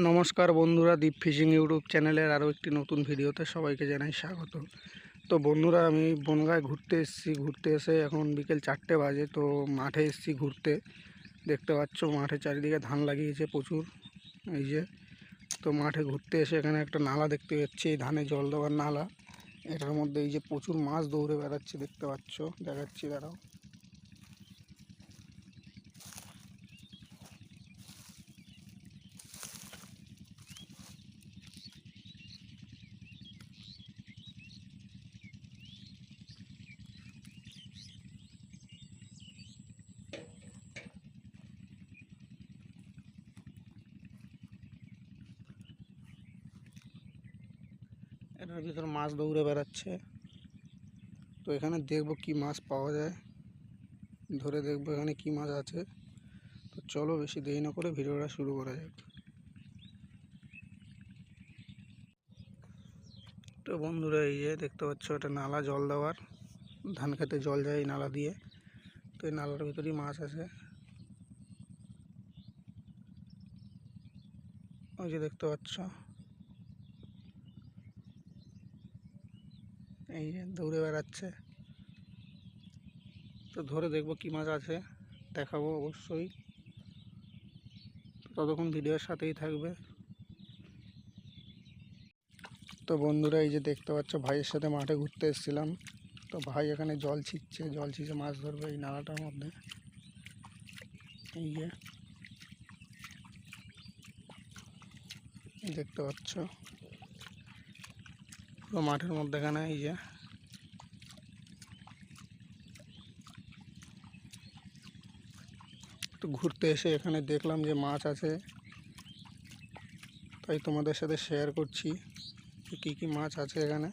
নমস্কার বন্ধুরা দীপ fishing YouTube চ্যানেলের আরও একটি নতুন ভিডিওতে সবাইকে জানাই স্বাগত। তো বন্ধুরা, আমি বনগায় ঘুরতে এসেছি। ঘুরতে এসে এখন বিকেল চারটে বাজে, তো মাঠে এসেছি ঘুরতে। দেখতে পাচ্ছ, মাঠে চারিদিকে ধান লাগিয়েছে প্রচুর, এই যে। তো মাঠে ঘুরতে এসে এখানে একটা নালা দেখতে পাচ্ছি, এই ধানে জল দেওয়ার নালা। এটার মধ্যে এই যে প্রচুর মাছ দৌড়ে বেড়াচ্ছে, দেখতে পাচ্ছ। দেখাচ্ছি, দাঁড়াও। এটার ভিতর মাছ দৌড়ে বেড়াচ্ছে। তো এখানে দেখব কি মাছ পাওয়া যায়। ধরে দেখব এখানে কি মাছ আছে। তো চলো বেশি দেরি না করে ভিডিওটা শুরু করা যাক। তো বন্ধুরা, এই যে দেখতে পাচ্ছ, এটা নালা জল দেওয়ার। ধান খেতে জল যায় এই নালা দিয়ে। তো এই নালার ভিতরেই মাছ আছে। ওই যে দেখতে পাচ্ছ। এই দৌড়ে বেড়াচ্ছে। তো ধরে দেখব কী মাছ আছে, দেখাবো অবশ্যই। ততক্ষণ ভিডিওর সাথেই থাকবে। তো বন্ধুরা, এই যে দেখতে পাচ্ছ, ভাইয়ের সাথে মাঠে ঘুরতে এসেছিলাম। তো ভাই এখানে জল ছিটছে, জল ছিঁচে মাছ ধরবে এই নালাটার মধ্যে। এই যে। দেখতে পাচ্ছ। পুরো মাঠের মধ্যেখানে, এই যে। তো ঘুরতে এসে এখানে দেখলাম যে মাছ আছে। তাই তোমাদের সাথে শেয়ার করছি কী কী মাছ আছে এখানে।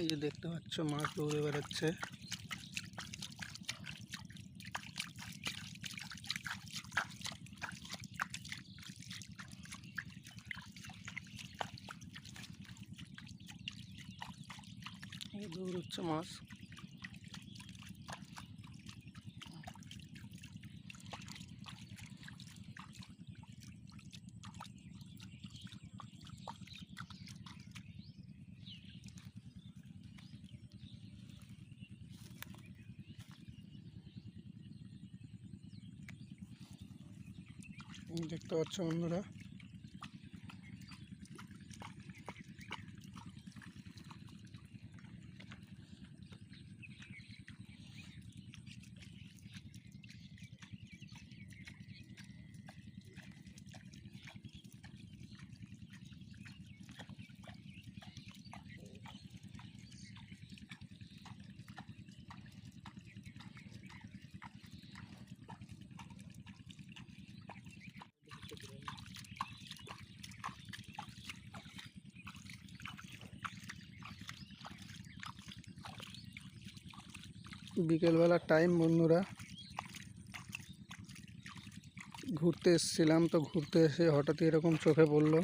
এই যে দেখতে পাচ্ছ মাছ দৌড়ে বেড়াচ্ছে এই দৌড়চ্ছে মাছ এই দেখতে পাচ্ছ বন্ধুরা বিকেলবেলার টাইম বন্ধুরা। ঘুরতে এসেছিলাম তো ঘুরতে এসে হঠাৎই এরকম চোখে পড়ল।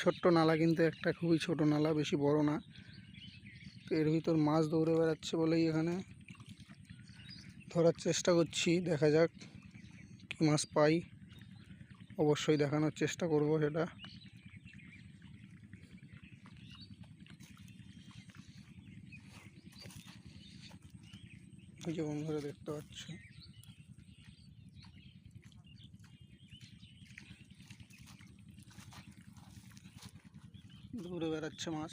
ছোট্ট নালা কিন্তু একটা খুবই ছোট নালা, বেশি বড় না। তো এর ভিতর মাছ দৌড়ে বেড়াচ্ছে বলেই এখানে ধরার চেষ্টা করছি, দেখা যাক কী মাছ পাই। অবশ্যই দেখানোর চেষ্টা করব সেটা। যে বন্ধুরা দেখতে পাচ্ছ। দৌড়ে বেড়াচ্ছে মাছ।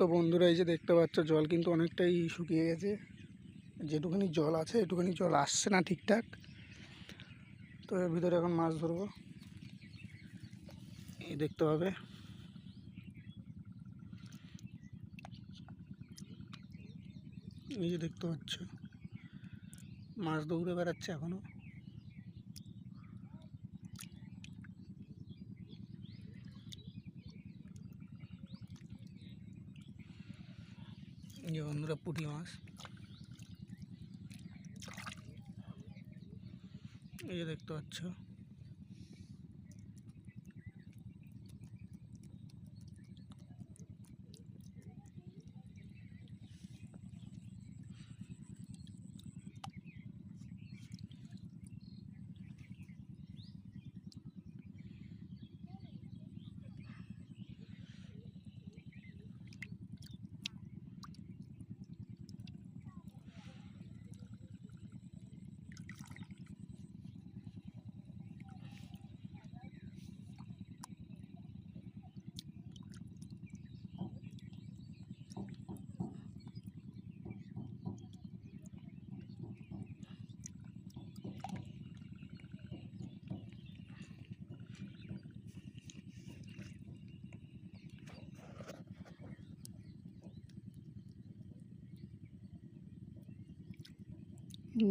তো বন্ধুরা এই যে দেখতে পাচ্ছ, জল কিন্তু অনেকটাই শুকিয়ে গেছে। যেটুখানি জল আছে এটুখানি জল আসছে না ঠিকঠাক। তো এর ভিতরে এখন মাছ ধরবো। এই দেখতে হবে এই যে দেখতে পাচ্ছ, মাছ দৌড়ে বেড়াচ্ছে এখনও। যে বন্ধুরা পুঁটি মাছ। এই যে দেখতে পাচ্ছ।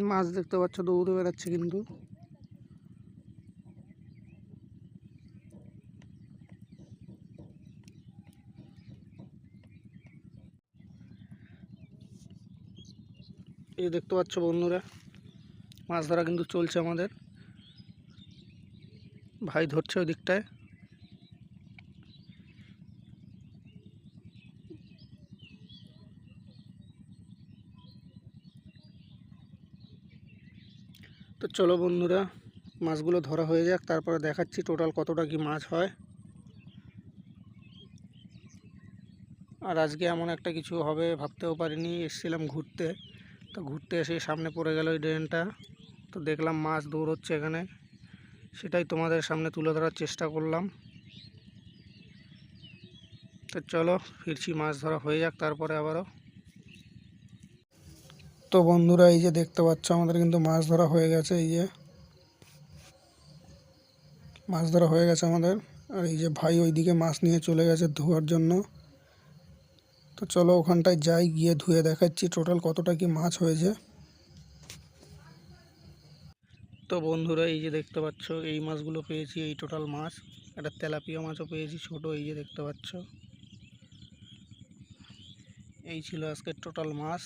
মাছ দেখতে পাচ্ছ, দৌড়ে বেড়াচ্ছে কিন্তু। এই দেখতে পাচ্ছ বন্ধুরা, মাছ ধরা কিন্তু চলছে আমাদের। ভাই ধরছে ওই দিকটায়। তো চলো বন্ধুরা, মাছগুলো ধরা হয়ে যাক, তারপরে দেখাচ্ছি টোটাল কতটা কি মাছ হয়। আর আজকে এমন একটা কিছু হবে ভাবতেও পারিনি, এসেছিলাম ঘুরতে। তো ঘুরতে এসে সামনে পড়ে গেল ওই ড্রেনটা, তো দেখলাম মাছ দৌড়চ্ছে এখানে। সেটাই তোমাদের সামনে তুলে ধরার চেষ্টা করলাম। তো চলো, ফিরছি, মাছ ধরা হয়ে যাক তারপরে আবারও। তো বন্ধুরা, এই যে দেখতে পাচ্ছ, আমাদের কিন্তু মাছ ধরা হয়ে গেছে, এই যে। মাছ ধরা হয়ে গেছে আমাদের। আর এই যে ভাই ওইদিকে মাছ নিয়ে চলে গেছে ধোয়ার জন্য। তো চলো ওখানটায় যাই, গিয়ে ধুয়ে দেখাচ্ছি টোটাল কতটা কি মাছ হয়েছে। তো বন্ধুরা, এই যে দেখতে পাচ্ছ, এই মাছগুলো পেয়েছি, এই টোটাল মাছ। একটা তেলাপিয়া মাছও পেয়েছি, ছোট, এই যে দেখতে পাচ্ছ। এই ছিল আজকের টোটাল মাছ।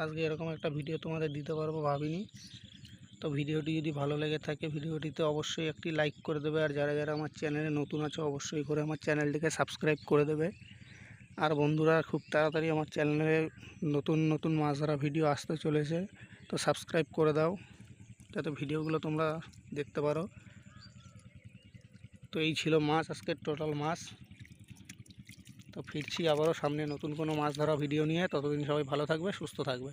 আজকে এরকম একটা ভিডিও তোমাদের দিতে পারব ভাবিনি। তো ভিডিওটি যদি ভালো লেগে থাকে ভিডিওটিতে অবশ্যই একটি লাইক করে দেবে। আর যারা যারা আমার চ্যানেলে নতুন আছে, অবশ্যই করে আমার চ্যানেলটিকে সাবস্ক্রাইব করে দেবে। আর বন্ধুরা, খুব তাড়াতাড়ি আমার চ্যানেলে নতুন নতুন মাছ ধরা ভিডিও আসতে চলেছে। তো সাবস্ক্রাইব করে দাও, যাতে ভিডিওগুলো তোমরা দেখতে পারো। তো এই ছিল মাছ, আজকের টোটাল মাছ। তো ফিরছি আবারও সামনে নতুন কোনো মাছ ধরা ভিডিও নিয়ে। ততদিন সবাই ভালো থাকবে, সুস্থ থাকবে।